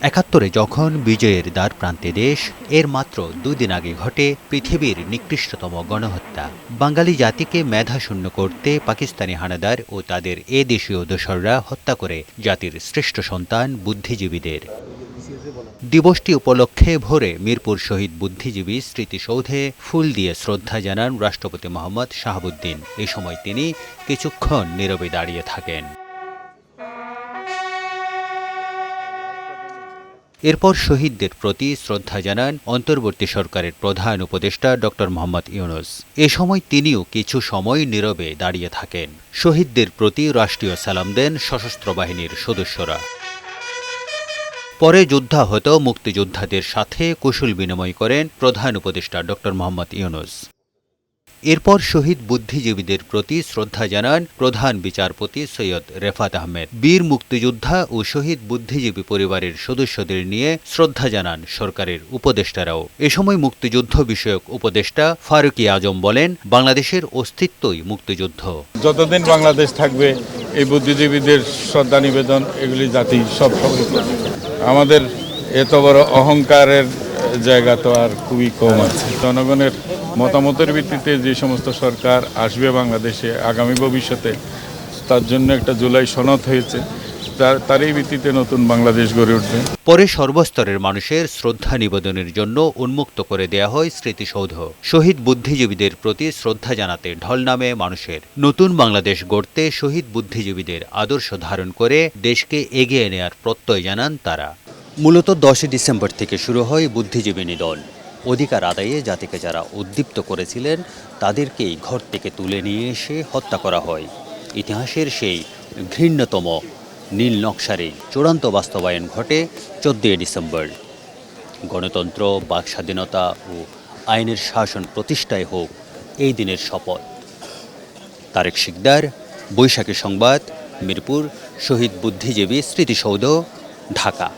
একাত্তরে যখন বিজয়ের দ্বার প্রান্তে দেশ, এর মাত্র দুদিন আগে ঘটে পৃথিবীর নিকৃষ্টতম গণহত্যা। বাঙালি জাতিকে মেধাশূন্য করতে পাকিস্তানি হানাদার ও তাদের এ দেশীয় দোসররা হত্যা করে জাতির শ্রেষ্ঠ সন্তান বুদ্ধিজীবীদের। দিবসটি উপলক্ষে ভোরে মিরপুর শহীদ বুদ্ধিজীবী স্মৃতিসৌধে ফুল দিয়ে শ্রদ্ধা জানান রাষ্ট্রপতি মোহাম্মদ শাহাবুদ্দিন। এ সময় তিনি কিছুক্ষণ নীরবে দাঁড়িয়ে থাকেন। এরপর শহীদদের প্রতি শ্রদ্ধা জানান অন্তর্বর্তী সরকারের প্রধান উপদেষ্টা ড মোহাম্মদ ইউনুস। এ সময় তিনিও কিছু সময় নীরবে দাঁড়িয়ে থাকেন। শহীদদের প্রতি রাষ্ট্রীয় সালাম দেন সশস্ত্র বাহিনীর সদস্যরা। পরে যুদ্ধাহত মুক্তিযোদ্ধাদের সাথে কুশল বিনিময় করেন প্রধান উপদেষ্টা ড মোহাম্মদ ইউনুস। এরপর শহীদ বুদ্ধিজীবীদের প্রতি শ্রদ্ধা জানান প্রধান বিচারপতি সৈয়দ রেফাত আহমেদ। বীর মুক্তিযোদ্ধা ও শহীদ বুদ্ধিজীবী পরিবারের সদস্যদের নিয়ে শ্রদ্ধা জানান সরকারের উপদেষ্টারাও। এ সময় মুক্তিযুদ্ধ বিষয়ক উপদেষ্টা ফারুকি আজম বলেন, বাংলাদেশের অস্তিত্বই মুক্তিযুদ্ধ। যতদিন বাংলাদেশ থাকবে, এই বুদ্ধিজীবীদের শ্রদ্ধা নিবেদন, এগুলি জাতি সব আমাদের এত বড় অহংকারের জায়গা তো আর খুবই কম আছে। জনগণের মতামতের ভিত্তিতে যে সমস্ত সরকার আসবে বাংলাদেশে আগামী ভবিষ্যতে তার জন্য একটা জুলাই সনদ হয়েছে। তার তারই ভিত্তিতে নতুন বাংলাদেশ গড়ে উঠবে। পরে সর্বস্তরের মানুষের শ্রদ্ধা নিবেদনের জন্য উন্মুক্ত করে দেয়া হয় স্মৃতিসৌধ। শহীদ বুদ্ধিজীবীদের প্রতি শ্রদ্ধা জানাতে ঢল নামে মানুষের। নতুন বাংলাদেশ গড়তে শহীদ বুদ্ধিজীবীদের আদর্শ ধারণ করে দেশকে এগিয়ে নেয়ার প্রত্যয় জানান তারা। মূলত দশই ডিসেম্বর থেকে শুরু হয় বুদ্ধিজীবী নিধন। অধিকার আদায়ে জাতিকে যারা উদ্দীপ্ত করেছিলেন, তাদেরকেই ঘর থেকে তুলে নিয়ে এসে হত্যা করা হয়। ইতিহাসের সেই ঘৃণ্যতম নীল নকশারে চূড়ান্ত বাস্তবায়ন ঘটে চোদ্দই ডিসেম্বর। গণতন্ত্র, বাক স্বাধীনতা ও আইনের শাসন প্রতিষ্ঠায় হোক এই দিনের শপথ। তারেক শিকদার, বৈশাখী সংবাদ, মিরপুর, শহীদ বুদ্ধিজীবী স্মৃতিসৌধ, ঢাকা।